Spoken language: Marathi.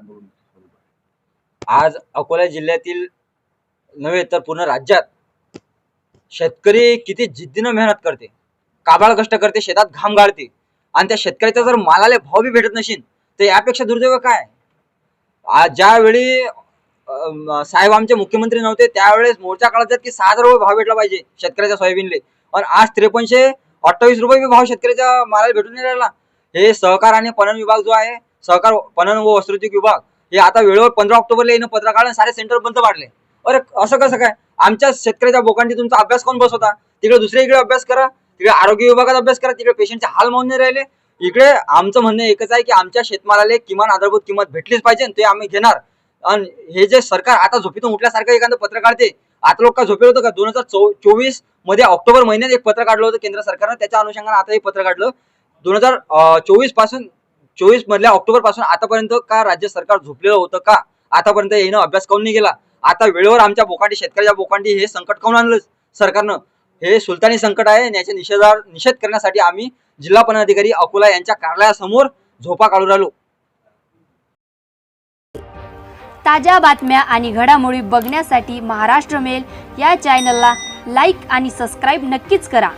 आंदोलन आज अकोला जिल्ह्यातील नव्हे तर पूर्ण राज्यात शेतकरी किती जिद्दीनं मेहनत करते काबाळ कष्ट करते शेतात घाम गाळते आणि त्या शेतकऱ्याचा जर मालाला भाव बी भेटत नसेल तर यापेक्षा दुर्दैव काय? आज ज्यावेळी साहेब आमचे मुख्यमंत्री नव्हते त्यावेळेस मोर्चा काढतात की सहा हजार रुपये भाव भेटला पाहिजे शेतकऱ्याच्या सोयाबीनले. आणि आज त्रेपन्नशे अठ्ठावीस रुपये भाव शेतकऱ्याच्या मालाला भेटून नाही राहिला. हे सहकार आणि पणन विभाग जो आहे सहकार पणन व वस्त्रोद्योग विभाग हे आता वेळेवर पंधरा ऑक्टोबरला येणं पत्र काढून सारे सेंटर बंद पाडले. अरे असं कसं काय? आमच्या शेतकऱ्याच्या बोकांची तुमचा अभ्यास कोण बस होता तिकडे दुसऱ्या इकडे अभ्यास करा तिकडे आरोग्य विभागात अभ्यास करा तिकडे पेशंटचे हाल मावून नाही राहिले. इकडे आमचं म्हणणं एकच आहे की आमच्या शेतमालाला किमान आधारभूत किंमत भेटलीच पाहिजे ते आम्ही घेणार. आणि हे जे सरकार आता झोपेतून उठल्यासारखं एखादं पत्र काढते आता लोक का झोपेल होतं का? दोन हजार चोवीसमध्ये ऑक्टोबर महिन्यात एक पत्र काढलं होतं केंद्र सरकारनं त्याच्या अनुषंगाने आता हे पत्र काढलं. दोन हजार चोवीसपासून चोवीस मधल्या ऑक्टोबरपासून आतापर्यंत का राज्य सरकार झोपलेलं होतं का? आतापर्यंत येणं अभ्यास काऊन नाही गेला आता वेळेवर आमच्या बोकांडी शेतकऱ्याच्या बोकांडी हे संकट काऊन आणलं सरकारनं? हे सुलतानी संकट आहे याच्या निषेधार निषेध करण्यासाठी आम्ही जिल्हा पदाधिकारी अकोला यांच्या कार्यालयासमोर झोपा काढून राहिलो. ताज्या बातम्या आणि घडामोडी बघण्यासाठी महाराष्ट्र मेल या चॅनलला लाईक आणि सबस्क्राईब नक्कीच करा.